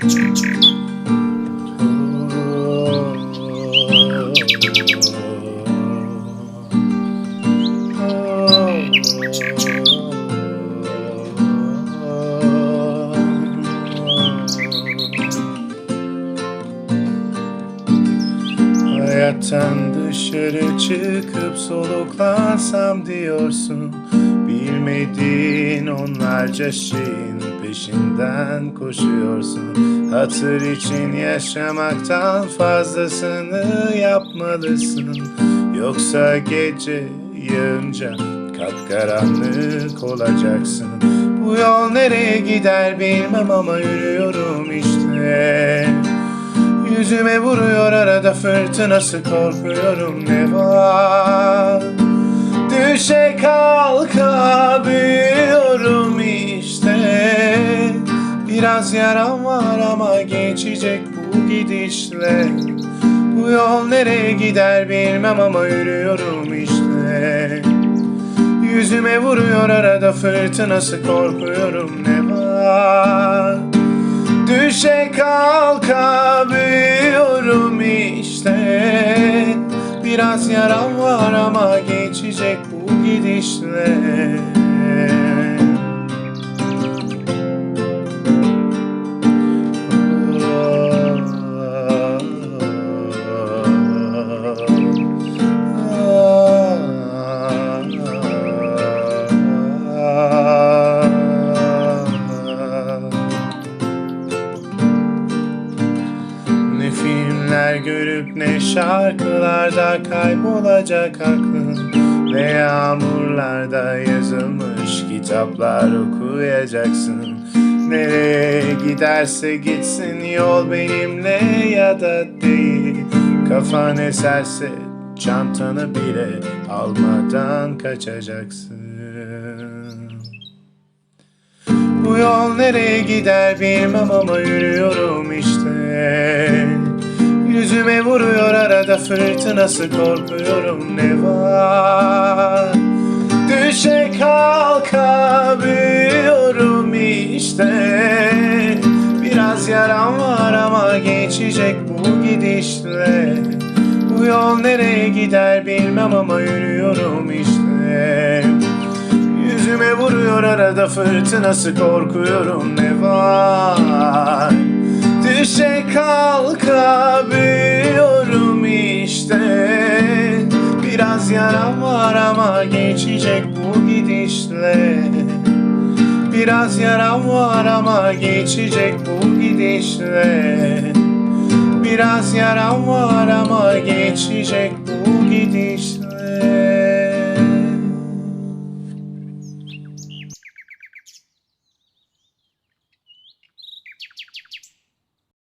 Hayattan dışarı çıkıp soluklansam diyorsun. Bilmediğin onlarca şeyin peşinden koşuyorsun. Hatır için yaşamaktan fazlasını yapmalısın. Yoksa gece yağınca kapkaranlık olacaksın. Bu yol nereye gider bilmem ama yürüyorum işte. Yüzüme vuruyor arada fırtınası korkuyorum ne var Biraz yaram var ama geçecek bu gidişle. Bu yol nereye gider bilmem ama yürüyorum işte. Yüzüme vuruyor arada fırtınası korkuyorum ne var? Düşe kalkabiliyorum işte. Biraz yaram var ama geçecek bu gidişle görüp ne şarkılarda kaybolacak aklın Ne yağmurlarda yazılmış kitaplar okuyacaksın. Nereye giderse gitsin yol benimle ya da değil. Kafan eserse çantanı bile almadan kaçacaksın. Bu yol nereye gider bilmem ama yürüyorum işte Yüzüme vuruyor arada fırtınası korkuyorum ne var? Düşe kalkabiliyorum işte. Biraz yaram var ama geçecek bu gidişle. Bu yol nereye gider bilmem ama yürüyorum işte. Yüzüme vuruyor arada fırtınası korkuyorum ne var Biraz yaram var ama geçecek bu gidişle. Biraz yaram var ama geçecek bu gidişle. Biraz yaram var ama geçecek bu gidişle